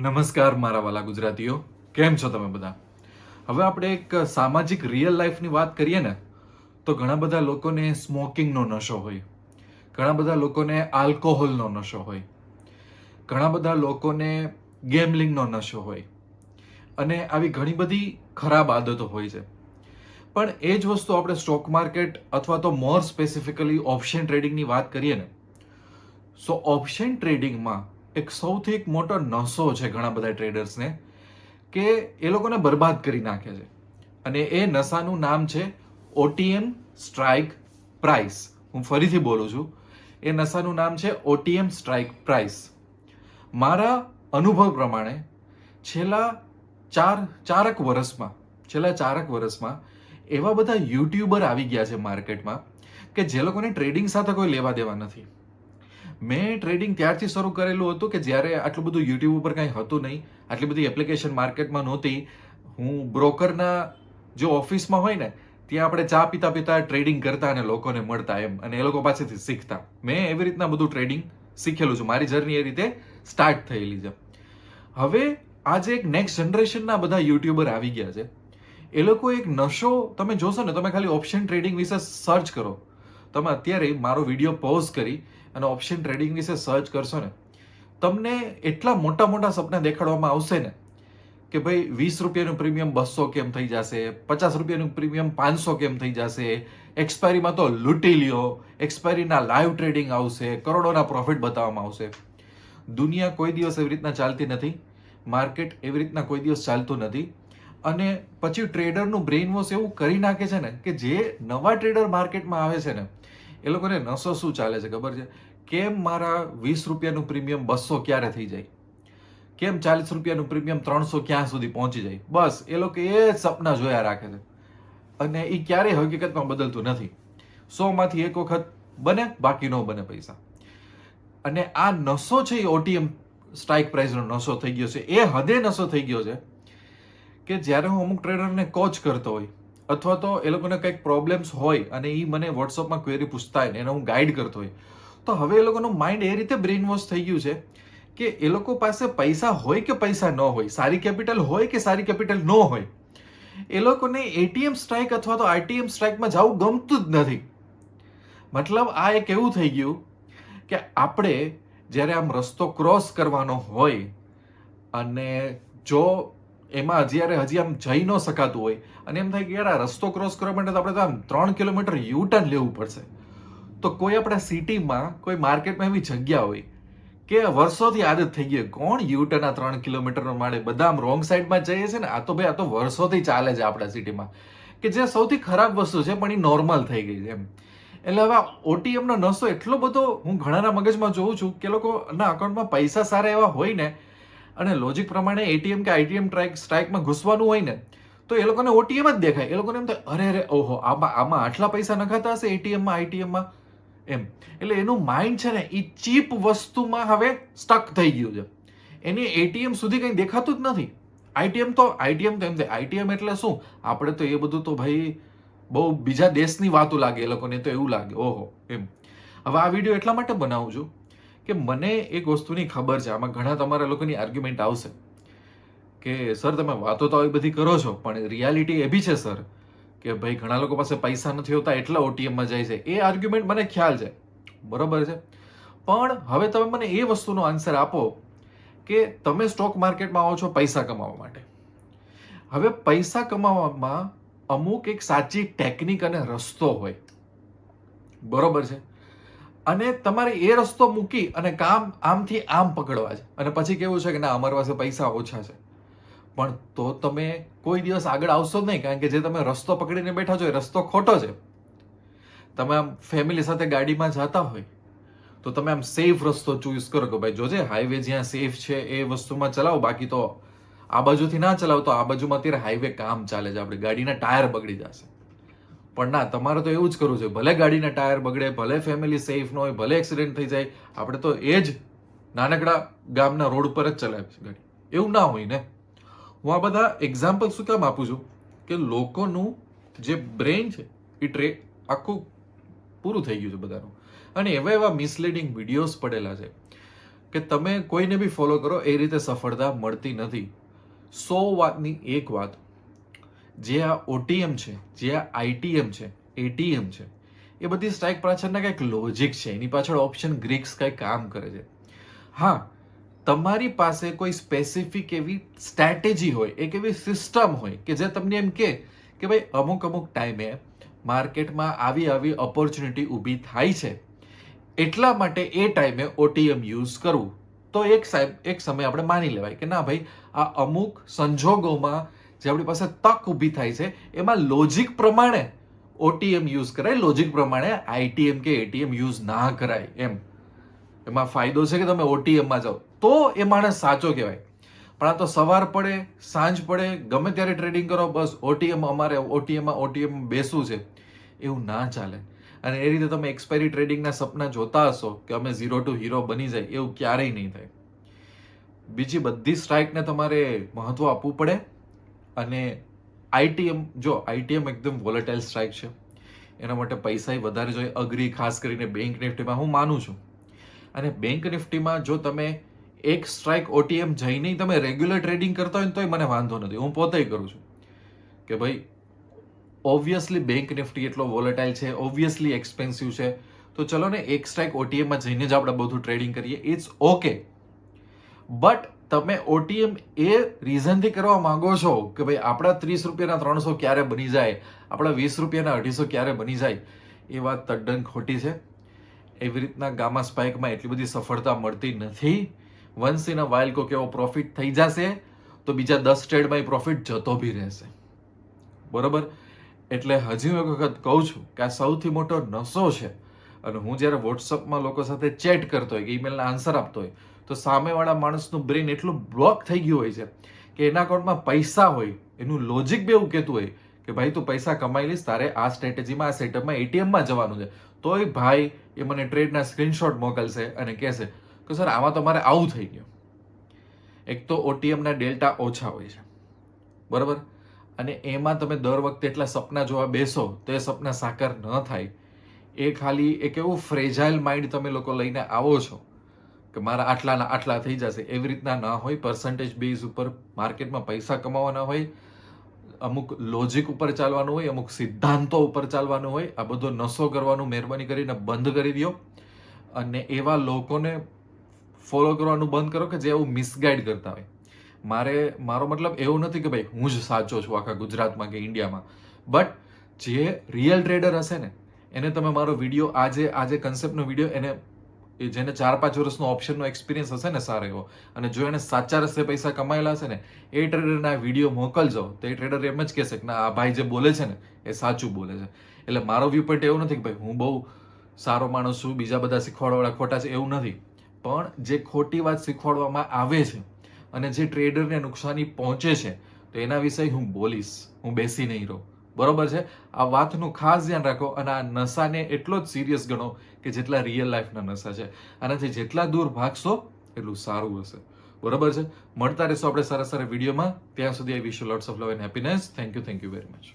નમસ્કાર મારા વાલા ગુજરાતીઓ, કેમ છો તમે બધા? હવે આપણે એક સામાજિક રિયલ લાઈફની વાત કરીએ ને, તો ઘણા બધા લોકોને સ્મોકિંગનો નશો હોય, ઘણા બધા લોકોને આલ્કોહોલનો નશો હોય, ઘણા બધા લોકોને ગેમલિંગનો નશો હોય, અને આવી ઘણી બધી ખરાબ આદતો હોય છે. પણ એ જ વસ્તુ આપણે સ્ટોક માર્કેટ અથવા તો મોર સ્પેસિફિકલી ઓપ્શન ટ્રેડિંગની વાત કરીએ ને સો ઓપ્શન ટ્રેડિંગમાં એક સૌથી એક મોટો નસો છે ઘણા બધા ટ્રેડર્સને, કે એ લોકોને બરબાદ કરી નાખે છે. અને એ નશાનું નામ છે ઓટીએમ સ્ટ્રાઇક પ્રાઇસ હું ફરીથી બોલું છું. એ નશાનું નામ છે ઓટીએમ સ્ટ્રાઇક પ્રાઇસ મારા અનુભવ પ્રમાણે છેલ્લા ચાર, ચારક વર્ષમાં, છેલ્લા ચારક વર્ષમાં એવા બધા યુટ્યુબર આવી ગયા છે માર્કેટમાં કે જે લોકોને ટ્રેડિંગ સાથે કોઈ લેવા દેવા નથી. મેં ટ્રેડિંગ ત્યારથી શરૂ કરેલું હતું કે જ્યારે આટલું બધું યુટ્યુબ ઉપર કાંઈ હતું નહીં, આટલી બધી એપ્લિકેશન માર્કેટમાં નહોતી, હું બ્રોકરના જે ઓફિસમાં હોય ને, ત્યાં આપણે ચા પીતા પીતા ટ્રેડિંગ કરતા અને લોકોને મળતા એમ, અને એ લોકો પાસેથી શીખતા. મેં એવી રીતના બધું ટ્રેડિંગ શીખેલું છું. મારી જર્ની એ રીતે સ્ટાર્ટ થયેલી છે. હવે આજે એક નેક્સ્ટ જનરેશનના બધા યુટ્યુબર આવી ગયા છે. એ લોકો એક નશો, તમે જોશો ને, તમે ખાલી ઓપ્શન ટ્રેડિંગ વિશે સર્ચ કરો. તમે અત્યારે મારો વીડિયો પોઝ કરી અને ઓપ્શન ટ્રેડિંગ વિશે સર્ચ કરશો ને, તમને એટલા મોટા મોટા સપના દેખાડવામાં આવશે ને કે ભાઈ વીસ રૂપિયાનું પ્રીમિયમ બસો કેમ થઈ જશે, પચાસ રૂપિયાનું પ્રીમિયમ પાંચસો કેમ થઈ જશે એક્સપાયરીમાં તો લૂંટી લ્યો એક્સપાયરીના લાઈવ ટ્રેડિંગ આવશે, કરોડોના પ્રોફિટ બતાવવામાં આવશે. દુનિયા કોઈ દિવસ એવી રીતના ચાલતી નથી માર્કેટ એવી રીતના કોઈ દિવસ ચાલતું નથી અને પછી ટ્રેડરનું બ્રેઇન વોશ એવું કરી નાખે છે ને કે જે નવા ટ્રેડર માર્કેટમાં આવે છે ને એ લોકોને નસો શું ચાલે છે ખબર છે? કેમ મારા વીસ રૂપિયાનું પ્રીમિયમ બસો ક્યારે થઈ જાય? કેમ ચાલીસ રૂપિયાનું પ્રીમિયમ ત્રણસો ક્યાં સુધી પહોંચી જાય? બસ, એ લોકો એ સપના જોયા રાખે છે. અને એ ક્યારેય હકીકતમાં બદલતું નથી. સોમાંથી એક વખત બને, બાકી ન બને પૈસા. અને આ નસો છે એ ઓટીએમ સ્ટ્રાઇક પ્રાઇઝનો નસો થઈ ગયો છે. એ હદે નશો થઈ ગયો છે કે જ્યારે હું અમુક ટ્રેડરને કોચ કરતો હોય અથવા તો એ લોકોને કંઈક પ્રોબ્લેમ્સ હોય અને એ મને વોટ્સઅપમાં ક્વેરી પૂછતા હોય એને હું ગાઈડ કરતો હોય. તો હવે એ લોકોનું માઇન્ડ એ રીતે બ્રેઇન વોશ થઈ ગયું છે કે એ લોકો પાસે પૈસા હોય કે પૈસા ન હોય, સારી કેપિટલ હોય કે સારી કેપિટલ ન હોય, એ લોકોને એટીએમ સ્ટ્રાઇક અથવા તો આરટીએમ સ્ટ્રાઇકમાં જવું ગમતું જ નથી. મતલબ આ એક એવું થઈ ગયું કે આપણે જ્યારે આમ રસ્તો ક્રોસ કરવાનો હોય અને જો એમાં જ્યારે હજી આમ જઈ ન શકાતું હોય. અને એમ થાય કે યાર, આ રસ્તો ક્રોસ કરવા માટે તો આપણે તો આમ ત્રણ કિલોમીટર યુટર્ન લેવું પડશે. તો કોઈ આપણા સિટીમાં કોઈ માર્કેટમાં એવી જગ્યા હોય કે વર્ષોથી આદત થઈ ગઈ કોણ યુટર્ન આ ત્રણ કિલોમીટરનો માળે બધા આમ રોંગ સાઈડમાં જઈએ છે ને? આ તો ભાઈ, આ તો વર્ષોથી ચાલે છે આપણા સિટીમાં કે જે સૌથી ખરાબ વસ્તુ છે, પણ એ નોર્મલ થઈ ગઈ છે એમ. એટલે હવે ઓટીએમનો નશો એટલો બધો હું ઘણાના મગજમાં જોઉં છું કે લોકોના અકાઉન્ટમાં પૈસા સારા એવા હોય ને અને લોજિક પ્રમાણે એટીએમ કે આઈટીએમ ટ્રાઇક સ્ટ્રાઇકમાં ઘૂસવાનું હોય ને, તો એ લોકોને ઓટીએમ જ દેખાય. એ લોકોને એમ થાય, અરે અરે, ઓહો, આમાં આમાં આટલા પૈસા નખાતા હશે એટીએમમાં આઈટીએમમાં એમ. એટલે એનું માઇન્ડ છે ને એ ચીપ વસ્તુમાં હવે સ્ટક થઈ ગયું છે. એની એટીએમ સુધી કંઈ દેખાતું જ નથી. આઈટીએમ તો આઈટીએમ તો એમ થાય આઈટીએમ એટલે શું? આપણે તો એ બધું તો ભાઈ, બહુ બીજા દેશની વાતો લાગે એ લોકોને તો એવું લાગે, ઓહો, એમ. હવે આ વીડિયો એટલા માટે બનાવું છું કે મને એક વસ્તુની ખબર છે. આમાં ઘણા તમારા લોકોની આર્ગ્યુમેન્ટ આવશે કે, સર, તમે વાતો તો આવી બધી કરો છો, પણ રિયાલિટી એ બી છે, સર, કે ભાઈ, ઘણા લોકો પાસે પૈસા નથી હોતા, એટલા ઓટીએમમાં જાય છે. એ આર્ગ્યુમેન્ટ મને ખ્યાલ છે. બરોબર છે? પણ હવે તમે મને એ વસ્તુનો આન્સર આપો કે તમે સ્ટોક માર્કેટમાં આવો છો પૈસા કમાવા માટે. હવે પૈસા કમાવામાં અમુક એક સાચી ટેકનિક અને રસ્તો હોય. બરોબર છે? અને તમારે એ રસ્તો મૂકી અને કામ આમથી આમ પકડવા છે. અને પછી કેવું છે કે ના, અમારી પાસે પૈસા ઓછા છે. પણ તો તમે કોઈ દિવસ આગળ આવશો જ નહીં, કારણ કે જે તમે રસ્તો પકડીને બેઠા છો એ રસ્તો ખોટો છે. તમે આમ ફેમિલી સાથે ગાડીમાં જતા હોય, તો તમે આમ સેફ રસ્તો ચૂઝ કરો કે ભાઈ જોજે હાઈવે જ્યાં સેફ છે એ વસ્તુમાં ચલાવો, બાકી તો આ બાજુથી ના ચલાવો તો આ બાજુમાં અત્યારે હાઈવે કામ ચાલે છે, આપણી ગાડીના ટાયર બગડી જશે. પણ ના, તમારે તો એવું જ કરવું છે ભલે ગાડીના ટાયર બગડે, ભલે ફેમિલી સેફ ન હોય, ભલે એક્સિડન્ટ થઈ જાય, આપણે તો એ જ નાનકડા ગામના રોડ પર જ ચલાવી છીએ ગાડી. એવું ના હોય ને. હું આ બધા એક્ઝામ્પલ શું કામ આપું છું? કે લોકોનું જે બ્રેઇન છે, એ ટ્રે આખું પૂરું થઈ ગયું છે બધાનું. અને એવા એવા મિસલીડિંગ વિડીયોઝ પડેલા છે કે તમે કોઈને બી ફોલો કરો, એ રીતે સફળતા મળતી નથી. સો વાતની એક વાત જે આ ઓટીએમ છે, જે આ આઈટીએમ છે એટીએમ છે, એ બધી સ્ટ્રાઇક પાછળના કંઈક લોજિક છે. એની પાછળ ઓપ્શન ગ્રીક્સ કંઈક કામ કરે છે. હા, તમારી પાસે કોઈ સ્પેસિફિક એવી સ્ટ્રેટેજી હોય, એક એવી સિસ્ટમ હોય કે જે તમને એમ કે કે ભાઈ, અમુક અમુક ટાઈમે માર્કેટમાં આવી આવી ઓપોર્ચ્યુનિટી ઊભી થાય છે. એટલા માટે એ ટાઈમે ઓટીએમ યુઝ કરવું. તો એક સાહેબ, એક સમય આપણે માની લેવાય કે ના ભાઈ, આ અમુક સંજોગોમાં જે આપણી પાસે તક ઊભી થાય છે, એમાં લોજિક પ્રમાણે ઓટીએમ યુઝ કરાય લોજિક પ્રમાણે આઈટીએમ કે એટીએમ યુઝ ના કરાય એમ. એમાં ફાયદો છે કે તમે ઓટીએમમાં જાઓ? તો એ માણસ સાચો કહેવાય. પણ આ તો સવાર પડે, સાંજ પડે, ગમે ત્યારે ટ્રેડિંગ કરો, બસ ઓટીએમ અમારે ઓટીએમમાં ઓટીએમ બેસવું છે. એવું ના ચાલે. અને એ રીતે તમે એક્સપાયરી ટ્રેડિંગના સપના જોતા હશો કે અમે ઝીરો ટુ હીરો બની જાય, એવું ક્યારેય નહીં થાય. બીજી બધી સ્ટ્રાઇકને તમારે મહત્વ આપવું પડે. અને આઈટીએમ, જો આઈટીએમ એકદમ વોલેટાઇલ સ્ટ્રાઇક છે. એના માટે પૈસા વધારે જોઈએ. અઘરી, ખાસ કરીને બેંક નિફ્ટીમાં હું માનું છું. અને બેંક નિફ્ટીમાં જો તમે એક સ્ટ્રાઇક ઓટીએમ જઈને તમે રેગ્યુલર ટ્રેડિંગ કરતા હોય ને તોય મને વાંધો નથી. હું પોતે કરું છું. કે ભાઈ ઓબ્વિયસલી બેંક નિફ્ટી એટલો વોલેટાઇલ છે ઓબ્વિયસલી એક્સપેન્સિવ છે. તો ચલો ને એક સ્ટ્રાઇક ઓટીએમમાં જઈને જ આપણે બધું ટ્રેડિંગ કરીએ. ઇટ્સ ઓકે બટ તમે ઓટીએમ એ રીઝનથી કરવા માંગો છો કે ભાઈ આપણા ત્રીસ રૂપિયાના ત્રણસો ક્યારે બની જાય, આપણા વીસ રૂપિયાના અઢીસો ક્યારે બની જાય, એ વાત તદ્દન ખોટી છે. એવી રીતના ગામા સ્પાઇકમાં એટલી બધી સફળતા મળતી નથી. વન્સ ઇન અ વાઇલ કોક એવો પ્રોફિટ થઈ જશે, તો બીજા દસ ટ્રેડમાં એ પ્રોફિટ જતો બી રહેશે. બરોબર? એટલે હજી એક વખત કહું છું કે આ સૌથી મોટો નશો છે. અને હું જ્યારે વોટ્સઅપમાં લોકો સાથે ચેટ કરતો હોય કે ઈમેલના આન્સર આપતો હોય તો સામેવાળા માણસનું બ્રેન એટલું બ્લોક થઈ ગયું હોય છે કે એના અકાઉન્ટમાં પૈસા હોય, એનું લોજિક બે એવું કહેતું હોય કે ભાઈ તું પૈસા કમાઈ લઈશ, તારે આ સ્ટ્રેટેજીમાં આ સેટઅપમાં એટીએમમાં જવાનું છે. તોય ભાઈ એ મને ટ્રેડના સ્ક્રીનશોટ મોકલશે અને કહેશે કે સર, આમાં તમારે આવું થઈ ગયું. એક તો ઓટીએમના ડેલ્ટા ઓછા હોય છે. બરાબર? અને એમાં તમે દર વખતે એટલા સપના જોવા બેસો, તો એ સપના સાકાર ન થાય. એ ખાલી એક એવું ફ્રેજાઇલ માઇન્ડ તમે લોકો લઈને આવો છો કે મારા આટલાના આટલા થઈ જશે. એવી રીતના ના હોય. પર્સન્ટેજ બેઝ ઉપર માર્કેટમાં પૈસા કમાવાના હોય. અમુક લોજિક ઉપર ચાલવાનું હોય, અમુક સિદ્ધાંતો ઉપર ચાલવાનું હોય. આ બધો નશો કરવાનું, મહેરબાની કરીને બંધ કરી દો અને એવા લોકોને ફોલો કરવાનું બંધ કરો કે જે એવું મિસગાઈડ કરતા હોય. મારે, મારો મતલબ એવો નથી કે ભાઈ હું જ સાચો છું આખા ગુજરાતમાં કે ઇન્ડિયામાં. બટ જે રિયલ ટ્રેડર હશે ને, એને તમે મારો વીડિયો આજે આજે કન્સેપ્ટનો વીડિયો એને એ જેને ચાર પાંચ વર્ષનો ઓપ્શનનો એક્સપિરિયન્સ હશે ને સારો એવો. અને જો એને સાચા રસ્તે પૈસા કમાયેલા હશે ને, એ ટ્રેડરના વીડિયો મોકલજો. તો એ ટ્રેડર એમ જ કહેશે કે ના, આ ભાઈ જે બોલે છે ને, એ સાચું બોલે છે. એટલે મારો વ્યૂ પોઈન્ટ એવું નથી કે ભાઈ હું બહુ સારો માણસ છું, બીજા બધા શીખવાડવાળા ખોટા છે, એવું નથી. પણ જે ખોટી વાત શીખવાડવામાં આવે છે અને જે ટ્રેડરને નુકસાની પહોંચે છે, તો એના વિશે હું બોલીશ. હું બેસી નહીં રહું. બરોબર છે? આ વાતનું ખાસ ધ્યાન રાખો અને આ નશાને એટલો જ સિરિયસ ગણો કે જેટલા રિયલ લાઈફના નશા છે. આનાથી જેટલા દૂર ભાગશો, એટલું સારું હશે. બરોબર છે? મળતા રહેશો આપણે સારા સારા વિડીયોમાં. ત્યાં સુધી I wish lots of love and happiness thank you thank you very much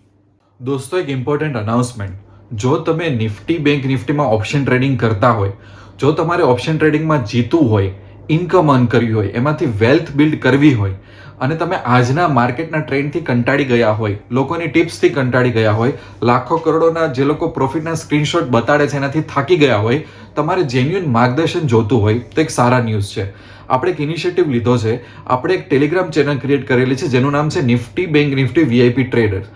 દોસ્તો, એક ઇમ્પોર્ટન્ટ અનાઉન્સમેન્ટ જો તમે નિફ્ટી બેંક નિફ્ટીમાં ઓપ્શન ટ્રેડિંગ કરતા હોય, જો તમારે ઓપ્શન ટ્રેડિંગમાં જીતવું હોય ઇન્કમ અર્ન કરવી હોય, એમાંથી વેલ્થ બિલ્ડ કરવી હોય અને તમે આજના માર્કેટના ટ્રેન્ડથી કંટાળી ગયા હોય, લોકોની ટિપ્સથી કંટાળી ગયા હોય, લાખો કરોડોના જે લોકો પ્રોફિટના સ્ક્રીનશોટ બતાડે છે એનાથી થાકી ગયા હોય, તમારે જેન્યુઅન માર્ગદર્શન જોતું હોય, તો એક સારા ન્યૂઝ છે. આપણે એક ઇનિશિયેટિવ લીધો છે. આપણે એક ટેલિગ્રામ ચેનલ ક્રિએટ કરેલી છે, જેનું નામ છે Nifty bank Nifty VIP traders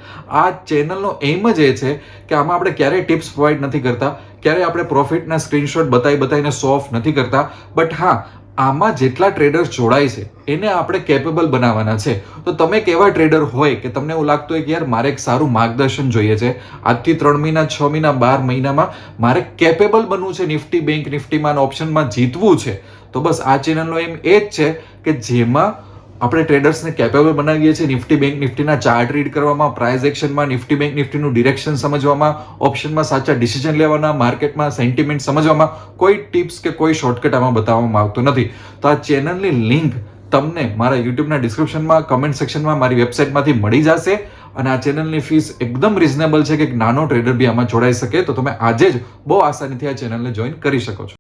આ ચેનલનો એમ જ એ છે કે આમાં આપણે ક્યારેય ટિપ્સ પ્રોવાઈડ નથી કરતા, ક્યારેય આપણે પ્રોફિટના સ્ક્રીનશોટ બતાવી બતાવીને સોફ નથી કરતા. બટ હા આમાં જેટલા ટ્રેડર્સ જોડાય છે, એને આપણે કેપેબલ બનાવવાના છે. તો તમે કેવા ટ્રેડર હોય કે તમને એવું લાગતું હોય કે યાર મારે એક સારું માર્ગદર્શન જોઈએ છે, આજથી ત્રણ મહિના, છ મહિના, બાર મહિનામાં મારે કેપેબલ બનવું છે, નિફ્ટી બેંક નિફ્ટીમાં ઓપ્શનમાં જીતવું છે. તો બસ આ ચેનલનો એમ એ જ છે કે જેમાં આપણે ટ્રેડર્સને કેપેબલ બનાવીએ છીએ નિફ્ટી બેંક નિફ્ટીના ચાર્ટ રીડ કરવામાં પ્રાઇઝ એક્શનમાં નિફ્ટી બેંક નિફ્ટીનું ડિરેક્શન સમજવામાં ઓપ્શનમાં સાચા ડિસિઝન લેવાના માર્કેટમાં સેન્ટિમેન્ટ સમજવામાં, કોઈ ટિપ્સ કે કોઈ શોર્ટકટ આમાં બતાવવામાં આવતું નથી. તો આ ચેનલની લિંક તમને મારા યુટ્યુબના ડિસ્ક્રિપ્શનમાં કમેન્ટ સેક્શનમાં મારી વેબસાઇટમાંથી મળી જશે. અને આ ચેનલની ફીસ એકદમ રિઝનેબલ છે કે નાનો ટ્રેડર બી આમાં જોડાઈ શકે. તો તમે આજે જ બહુ આસાનીથી આ ચેનલને જોઈન કરી શકો છો.